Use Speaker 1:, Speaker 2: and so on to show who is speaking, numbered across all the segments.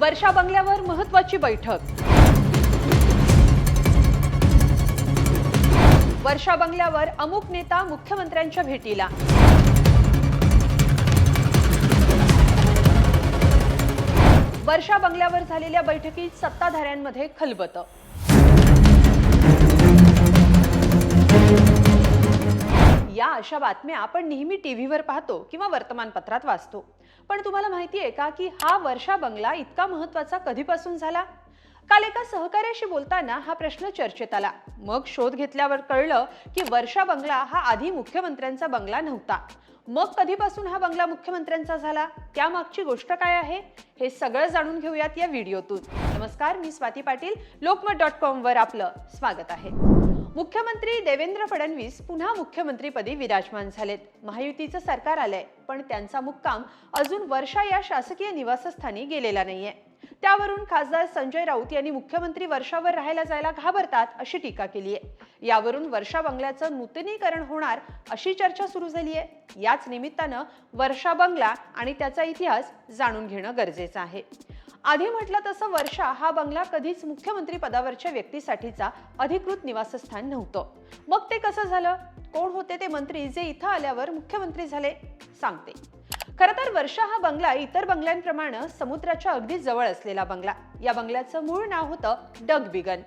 Speaker 1: वर्षा बंगल्यावर महत्वाची बैठक. वर्षा बंगल्यावर अमुक नेता मुख्यमंत्र्यांच्या भेटीला. वर्षा बंगल्यावर झालेल्या बैठकीत सत्ताधाऱ्यांमध्ये खलबत. या अशा बातम्या आपण नेहमी टीव्हीवर पाहतो किंवा वर्तमानपत्रात वाचतो. पण तुम्हाला माहिती आहे का की हा वर्षा बंगला इतका महत्त्वाचा कधीपासून झाला? काल एका सहकार्याशी बोलताना हा प्रश्न चर्चेत आला. मग शोध घेतल्यावर कळलं की वर्षा बंगला हा आधी मुख्यमंत्र्यांचा बंगला नव्हता. मग कधीपासून हा बंगला मुख्यमंत्र्यांचा झाला? त्यामागची गोष्ट काय आहे? हे सगळं जाणून घेऊयात या व्हिडिओतून. नमस्कार मी स्वाती पाटील. लोकमत डॉट कॉम वर आपलं स्वागत आहे. मुख्यमंत्री देवेंद्र फडणवीस पुन्हा मुख्यमंत्रीपदी विराजमान झालेत. महायुतीचं सरकार आलंय पण त्यांचा मुक्काम अजून वर्षा या शासकीय निवासस्थानी गेलेला नाहीये. त्यावरून खासदार संजय राऊत यांनी मुख्यमंत्री वर्षावर राहायला जायला घाबरतात अशी टीका केली आहे यावरून वर्षा बंगल्याचं नूतनीकरण होणार अशी चर्चा सुरू झाली आहे याच निमित्तानं वर्षा बंगला आणि त्याचा इतिहास जाणून घेणं गरजेचं आहे. आधी म्हटलं तसं वर्षा हा बंगला कधीच मुख्यमंत्री पदावरच्या व्यक्तीसाठीचा अधिकृत निवासस्थान नव्हतं. मग ते कसं झालं? कोण होते ते मंत्री जे इथं आल्यावर मुख्यमंत्री झाले? सांगते. खरं तर वर्षा हा बंगला इतर बंगल्यांप्रमाणे समुद्राच्या अगदी जवळ असलेला बंगला. या बंगल्याचं मूळ नाव होतं डग बिगन.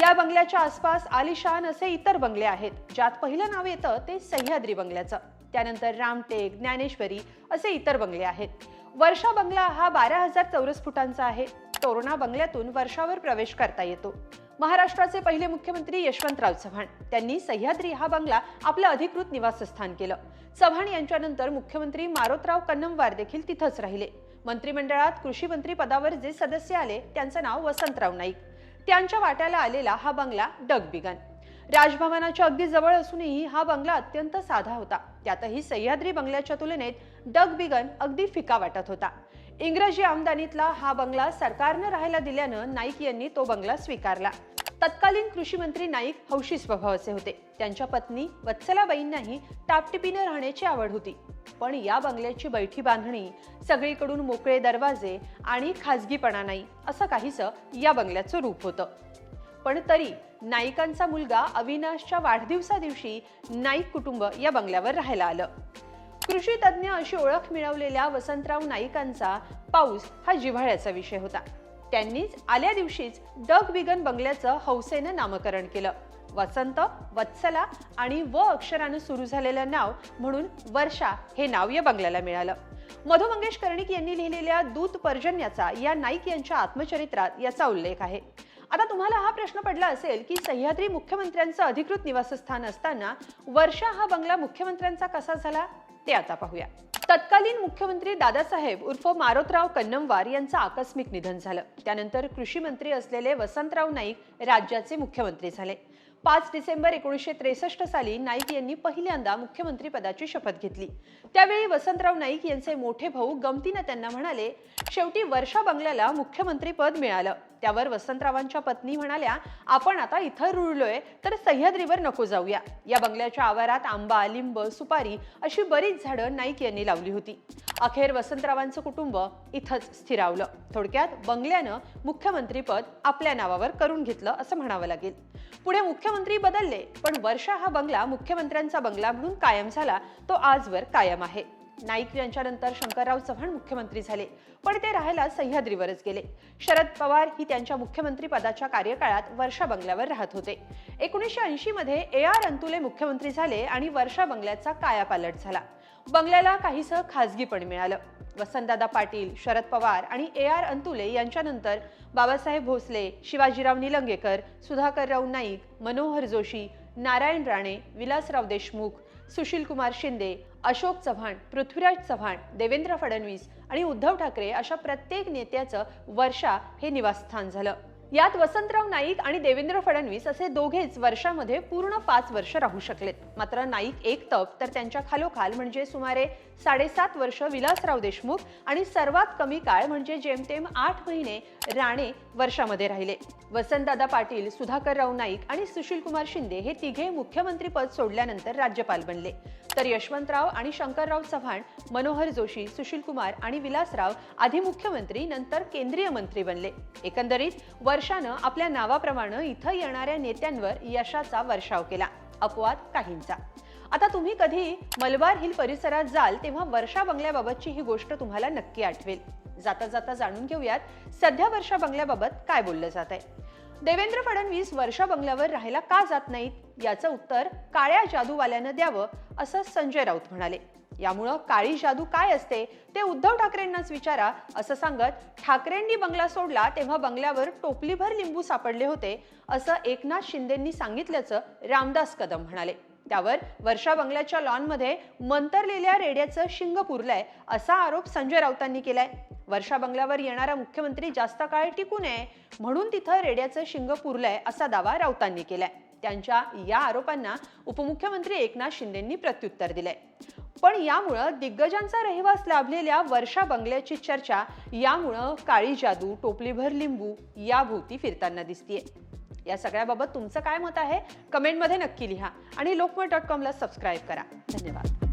Speaker 1: या बंगल्याच्या आसपास आलिशान असे इतर बंगले आहेत. ज्यात पहिलं नाव येतं ते सह्याद्री बंगल्याचं. त्यानंतर रामटेक ज्ञानेश्वरी असे इतर बंगले आहेत. वर्षा बंगला हा बारा हजार चौरस फुटांचा आहे. तोरणा बंगल्यातून वर्षावर प्रवेश करता येतो. महाराष्ट्राचे पहिले मुख्यमंत्री यशवंतराव चव्हाण त्यांनी सह्याद्री हा बंगला आपलं अधिकृत निवासस्थान केलं. चव्हाण यांच्यानंतर मुख्यमंत्री मारोतराव कन्नमवार देखील तिथंच राहिले. मंत्रिमंडळात कृषी मंत्री पदावर जे सदस्य आले त्यांचं नाव वसंतराव नाईक. त्यांच्या वाट्याला आलेला हा बंगला डगबिगन राजभवनाच्या अगदी जवळ असूनही हा बंगला अत्यंत साधा होता. त्यातही सह्याद्री बंगल्याच्या तुलनेत डग बिगन अगदी फिका वाटत होता. इंग्रजी आमदानीतला हा बंगला सरकारनं राहायला दिल्यानं नाईक यांनी तो बंगला स्वीकारला. तत्कालीन कृषी मंत्री नाईक हौशी स्वभावाचे होते. त्यांच्या पत्नी वत्सलाबाईंनाही टापटिपीनं राहण्याची आवड होती. पण या बंगल्याची बैठी बांधणी सगळीकडून मोकळे दरवाजे आणि खाजगीपणा नाही असं काहीसं या बंगल्याचं रूप होतं. पण तरी नाईकांचा मुलगा अविनाशच्या वाढदिवसा दिवशी नाईक कुटुंब या बंगल्यावर राहायला आलं. कृषी तज्ज्ञ अशी ओळख मिळवलेल्या वसंतराव नाईकांचा पाऊस हा जिव्हाळ्याचा विषय होता. त्यांनीच आल्या दिवशीच डग विगन बंगल्याचं हौसेनं नामकरण केलं. वसंत वत्सला आणि व अक्षरानं सुरू झालेलं नाव म्हणून वर्षा हे नाव या बंगल्याला मिळालं. मधु मंगेश कर्णिक यांनी लिहिलेल्या दूत पर्जन्याचा या नाईक यांच्या आत्मचरित्रात याचा उल्लेख आहे. आता तुम्हाला हा प्रश्न पडला असेल की सह्याद्री मुख्यमंत्र्यांचं अधिकृत निवासस्थान असताना वर्षा हा बंगला मुख्यमंत्र्यांचा कसा झाला ते आता पाहूया. तत्कालीन मुख्यमंत्री दादासाहेब उर्फ मारोतराव कन्नमवार यांचं आकस्मिक निधन झालं. त्यानंतर कृषी मंत्री असलेले वसंतराव नाईक राज्याचे मुख्यमंत्री झाले. पाच डिसेंबर एकोणीसशे त्रेसष्ट साली नाईक यांनी पहिल्यांदा मुख्यमंत्री पदाची शपथ घेतली. त्यावेळी वसंतराव नाईक यांचे मोठे भाऊ गमतीनं त्यांना म्हणाले शेवटी वर्षा बंगल्याला मुख्यमंत्री पद मिळालं. त्यावर वसंतरावांच्या पत्नी म्हणाल्या आपण आता इथं रुळलोय तर सह्याद्रीवर नको जाऊया. या बंगल्याच्या आवारात आंबा लिंब सुपारी अशी बरीच झाडं नाईक यांनी लावली होती. अखेर वसंतरावांचं कुटुंब इथंच स्थिरावलं. थोडक्यात बंगल्यानं मुख्यमंत्रीपद आपल्या नावावर करून घेतलं असं म्हणावं लागेल. पुढे मुख्यमंत्री बदलले पण वर्षा हा बंगला मुख्यमंत्र्यांचा बंगला म्हणून कायम झाला तो आजवर कायम आहे. नाईक यांच्यानंतर शंकरराव चव्हाण मुख्यमंत्री झाले पण ते राहायला सह्याद्रीवरच गेले. शरद पवार ही त्यांच्या मुख्यमंत्री पदाच्या कार्यकाळात वर्षा बंगल्यावर राहत होते. एकोणीसशे ऐंशी मध्ये ए आर अंतुले मुख्यमंत्री झाले आणि वर्षा बंगल्याचा कायापालट झाला. बंगल्याला काहीसं खाजगीपण मिळालं. वसंतदादा पाटील शरद पवार आणि ए आर अंतुले यांच्यानंतर बाबासाहेब भोसले शिवाजीराव निलंगेकर सुधाकरराव नाईक मनोहर जोशी नारायण राणे विलासराव देशमुख सुशीलकुमार शिंदे अशोक चव्हाण पृथ्वीराज चव्हाण देवेंद्र फडणवीस आणि उद्धव ठाकरे अशा प्रत्येक नेत्याचं वर्षा हे निवासस्थान झालं. यात वसंतराव नाईक आणि देवेंद्र फडणवीस असे दोघेच वर्षामध्ये पूर्ण पाच वर्ष राहू शकलेत. मात्र नाईक एक तप तर त्यांच्या खालोखाल म्हणजे सुमारे साडेसात वर्ष विलासराव देशमुख आणि सर्वात कमी काळ म्हणजे जेमतेम आठ महिने राणे वर्षामध्ये राहिले. वसंतदादा पाटील सुधाकरराव नाईक आणि सुशीलकुमार शिंदे हे तिघे मुख्यमंत्रीपद सोडल्यानंतर राज्यपाल बनले. तर यशवंतराव आणि शंकरराव चव्हाण मनोहर जोशी सुशीलकुमार आणि विलासराव आधी मुख्यमंत्री नंतर केंद्रीय मंत्री बनले. एकंदरीत वर्षानं आपल्या नावाप्रमाणे इथं येणाऱ्या नेत्यांवर यशाचा वर्षाव केला. अपवाद काही आमचा आता तुम्ही कधी मलबार हिल परिसरात जाल तेव्हा वर्षा बंगल्याबाबतची ही गोष्ट तुम्हाला नक्की आठवेल. जाता जाता जाणून घेऊयात सध्या वर्षा बंगल्याबाबत काय बोललं जात आहे देवेंद्र फडणवीस वर्षा बंगल्यावर राहायला का जात नाहीत? याचं उत्तर काळ्या जादूवाल्यानं द्यावं असं संजय राऊत म्हणाले. यामुळं काळी जादू काय असते ते उद्धव ठाकरेंनाच विचारा असं सांगत ठाकरेंनी बंगला सोडला तेव्हा बंगल्यावर टोपलीभर लिंबू सापडले होते असं एकनाथ शिंदेंनी सांगितल्याचं रामदास कदम म्हणाले. त्यावर वर्षा बंगल्याच्या लॉनमध्ये मंतरलेल्या रेड्याचं शिंग पुरलंय असा आरोप संजय राऊतांनी केलाय. वर्षा बंगल्यावर येणारा मुख्यमंत्री जास्त काळ टिकू नये म्हणून तिथं रेड्याचं शिंग पुरलंय असा दावा राऊतांनी केलाय. त्यांच्या या आरोपांना उपमुख्यमंत्री एकनाथ शिंदेंनी प्रत्युत्तर दिलंय. पण यामुळं दिग्गजांचा रहिवास लाभलेल्या वर्षा बंगल्याची चर्चा यामुळं काळी जादू टोपलीभर लिंबू याभोवती फिरताना दिसतीये. या सगळ्याबाबत तुमचं काय मत आहे? कमेंटमध्ये नक्की लिहा आणि लोकमत डॉट कॉमला सबस्क्राईब करा. धन्यवाद.